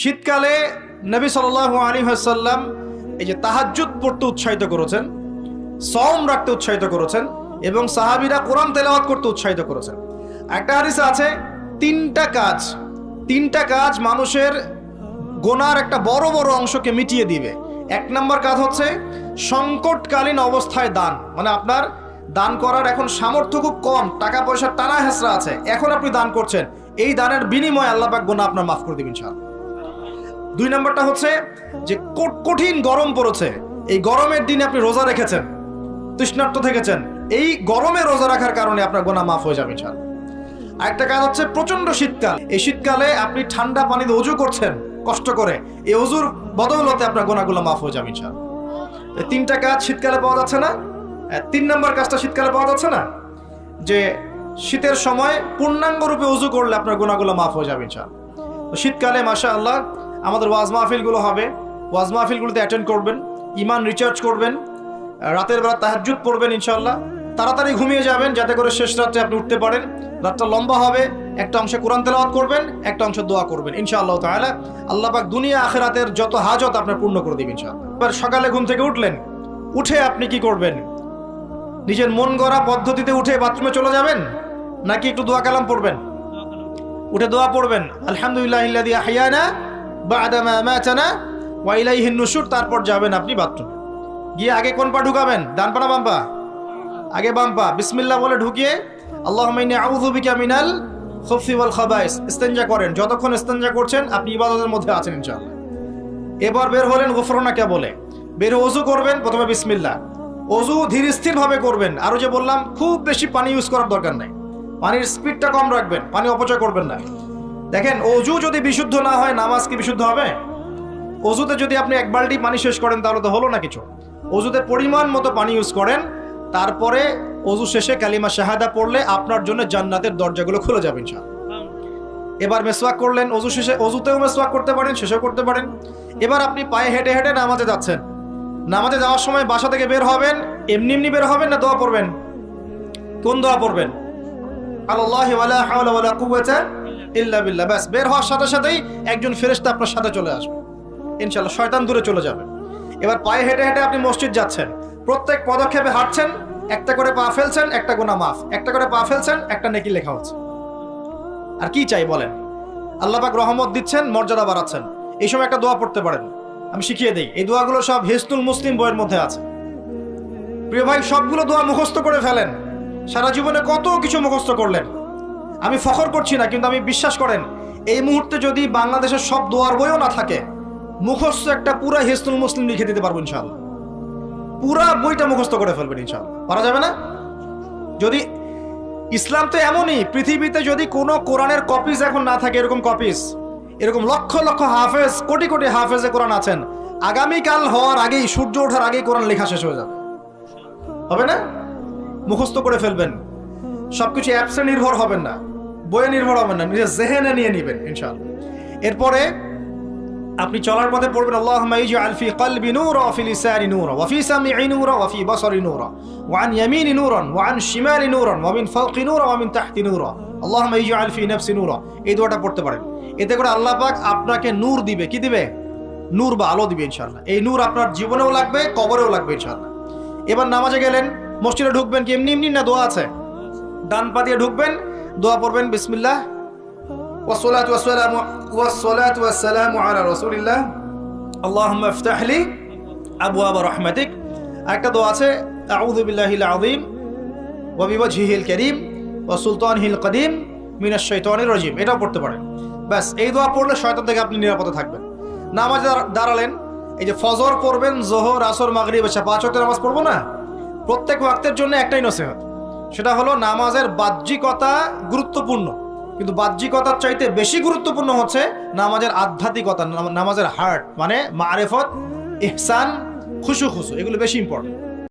শীতকালে নবী সাল আলী হাসাল্লাম এই যে তাহাজ্জুদ পড়তে উৎসাহিত করেছেন সম রাখতে উৎসাহিত করেছেন এবং সাহাবিরা কোরআন তেলাওয়াত করতে উৎসাহিত করেছেন। একটা হাদিসে আছে, তিনটা কাজ তিনটা কাজ মানুষের গোনার একটা বড় বড় অংশকে মিটিয়ে দিবে। এক নম্বর কাজ হচ্ছে সংকটকালীন অবস্থায় দান। মানে আপনার দান করার এখন সামর্থ্য খুব কম, টাকা পয়সার টানা হেসরা আছে। এখন আপনি দান করছেন, এই দানের বিনিময়ে আল্লাহ পাক গোনা আপনার মাফ করে দিবেন ইনশাআল্লাহ। দুই নম্বরটা হচ্ছে যে কঠিন গরম পড়েছে। এই গরমের দিনে আপনি রোজা রেখেছেন, তৃষ্ণার্ত থেকেছেন। এই গরমে রোজা রাখার কারণে আপনার গোনা মাফ হয়ে যাবে ইনশাআল্লাহ। আরেকটা কাজ হচ্ছে প্রচণ্ড শীতকাল। এই শীতকালে আপনি ঠান্ডা পানিতে অজু করছেন কষ্ট করে। এই অজুর বদৌলতে আপনার গোনাগুলো মাফ হয়ে যাবে এই তিনটা কাজ শীতকালে পাওয়া যাচ্ছে না। তিন নম্বর কাজটা শীতকালে পাওয়া যাচ্ছে না? যে শীতের সময় পূর্ণাঙ্গ রূপে উজু করলে আপনার গোনাগুলো মাফ হয়ে যাবে ইনশাআল্লাহ। তো শীতকালে মাসা আল্লাহ আমাদের ওয়াজ মাহফিলগুলো হবে। ওয়াজ মাহফিলগুলোতে অ্যাটেন্ড করবেন ইমান রিচার্জ করবেন রাতের বেলা তাহাজ্জুদ পড়বেন ইনশাল্লাহ তাড়াতাড়ি ঘুমিয়ে যাবেন, যাতে করে শেষ রাত্রে আপনি উঠতে পারেন। রাতটা লম্বা হবে, একটা অংশে কোরআন তেলাওয়াত করবেন, একটা অংশ দোয়া করবেন, ইনশাআল্লাহ তাআলা। আল্লাহ পাক দুনিয়া আখেরাতের যত হাজত আপনার পূর্ণ করে দিবেন ইনশাআল্লাহ। এবার সকালে ঘুম থেকে উঠলেন, উঠে আপনি কি করবেন? নিজের মন গড়া পদ্ধতিতে উঠে বাথরুমে চলে যাবেন, নাকি একটু দোয়া কালাম পড়বেন? উঠে দোয়া পড়বেন, আলহামদুলিল্লাহ ইল্লাযী আহইয়ানা তারপর যাবেন আপনি বাথরুমে। গিয়ে আগে কোন পা ঢুকাবেন? ডান পা না আগে বাম পা। বিসমিল্লাহ বলে ঢুকিয়ে বিকা মিনাল খাবাইস। করেন। যতক্ষণ ইস্তেনজা করছেন, আপনি ইবাদতের মধ্যে আছেন ইনশাআল্লাহ। এবার বের হলেন গোফরনাকে বলে বের অজু করবেন, প্রথমে বিসমিল্লাহ। অজু ধীর স্থির ভাবে করবেন। আরও যে বললাম, খুব বেশি পানি ইউজ করার দরকার নাই। পানির স্পিডটা কম রাখবেন। পানি অপচয় করবেন না। দেখেন অজু যদি বিশুদ্ধ না হয় নামাজ কি বিশুদ্ধ হবে অজুতে যদি আপনি এক বালতি পানি শেষ করেন তাহলে তো হলো না কিছু অজুতে পরিমাণ মতো পানি ইউজ করেন তারপরে অজু শেষে কালিমা শাহাদা পড়লে আপনার জন্য জান্নাতের দরজাগুলো খুলে যাবে ইনশাআল্লাহ এবার মেসওয়াক করলেন অজু শেষে অজুতেও মেসওয়াক করতে পারেন শেষেও করতে পারেন এবার আপনি পায়ে হেঁটে হেঁটে নামাজে যাচ্ছেন নামাজে যাওয়ার সময় বাসা থেকে বের হবেন এমনি এমনি বের হবেন না দোয়া পড়বেন কোন দোয়া পড়বেন আল্লাহ ইল্লা বিল্লাহ, ব্যাস। বের হওয়ার সাথে সাথেই একজন ফেরেশতা আপনার সাথে চলে আসবে। ইনশাআল্লাহ, শয়তান দূরে চলে যাবে। এবার পায়ে হেঁটে হেঁটে আপনি মসজিদ যাচ্ছেন। প্রত্যেক পদক্ষেপে হাঁটছেন, একটা করে পা ফেলছেন, একটা গোনা মাফ। একটা করে পা ফেলছেন, একটা নেকি লেখা হচ্ছে। আর কি চাই বলেন? আল্লাহ পাক রহমত দিচ্ছেন, মর্যাদা বাড়াচ্ছেন। এই সময় একটা দোয়া পড়তে পারেন। আমি শিখিয়ে দিই, এই দোয়াগুলো সব হিসনুল মুসলিম বইয়ের মধ্যে আছে। প্রিয় ভাই, সবগুলো দোয়া মুখস্থ করে ফেলেন। সারা জীবনে কত কিছু মুখস্থ করলেন। আমি ফখর করছি না, কিন্তু আমি বিশ্বাস করেন, এই মুহূর্তে যদি বাংলাদেশের সব দোয়ার বইও না থাকে, মুখস্থ একটা পুরা হিসনুল মুসলিম লিখে দিতে পারব ইনশাআল্লাহ। পুরা বইটা মুখস্থ করে ফেলবেন ইনশাআল্লাহ। পারা যাবে না? যদি ইসলাম তো এমনই, পৃথিবীতে যদি কোনো কোরআনের কপিস এখন না থাকে, এরকম কপিস এরকম লক্ষ লক্ষ হাফেজ, কোটি কোটি হাফেজে কোরআন আছেন, আগামীকাল হওয়ার আগেই, সূর্য ওঠার আগেই কোরআন লেখা শেষ হয়ে যাবে। হবে না? মুখস্থ করে ফেলবেন। সবকিছু অ্যাপসে নির্ভর হবেন না, বইয়ে নির্ভর হবেন না, নিজের জেহেনে নিয়ে নেবেন, ইনশাআল্লাহ। এরপরে আপনি চলার পথে পড়বেন, আল্লাহুম্মা ইজআল ফি কলবি নূরা ফি লিসানি নূরা ওয়া ফি সামঈ নূরা ওয়া ফি বাসারি নূরা ওয়া আন ইয়ামিনি নূরান ওয়া আন শিমালি নূরান ওয়া মিন ফাওকি নূরা ওয়া মিন তাহতি নূরা। আল্লাহুম্মা ইজআল ফি নাফসি নূরা। এই দোয়াটা পড়তে পারেন। এতে করে আল্লাহ পাক আপনাকে নূর দিবে। কি দিবে? নূর বা আলো দিবে, ইনশাআল্লাহ। এই নূর আপনার জীবনেও লাগবে, কবরেও লাগবে, ইনশাআল্লাহ। এবার নামাজে গেলেন, মসজিদে ঢুকবেন কি? এমনি এমনি না দোয়া আছে? ডান পা দিয়ে ঢুকবেন, দোয়া পড়বেন, বিসমিল্লাহ। ওসলাত ওয়াসালাম ওয়াসলাত ওয়াসালাম আলা রসুলিল্লাহ। আল্লাহ ইফতাহলি আবু আবা রহমাতিক। একটা দোয়া আছে আউদুবিল্লাহিল আদিম ওয়াবিবাজহিল করিম ও সুলতান হিল কদিম মিনাস শৈতানির রজিম। এটাও পড়তে পারেন। ব্যাস, এই দোয়া পড়লে শয়তান থেকে আপনি নিরাপদে থাকবেন। নামাজ দাঁড়ালেন, এই যে ফজর পড়বেন, জোহর, আসর, মাগরিব এসে পাঁচ নামাজ পড়ব না? প্রত্যেক ওয়াক্তের জন্য একটাই নসিহত। সেটা হলো নামাজের বাহ্যিকতা গুরুত্বপূর্ণ। কিন্তু বাহ্যিকতার চাইতে বেশি গুরুত্বপূর্ণ হচ্ছে নামাজের আধ্যাত্মিকতা নাম- নামাজের হার্ট মানে মারেফত, ইহসান খুশু খুশু এগুলো বেশি ইম্পর্টেন্ট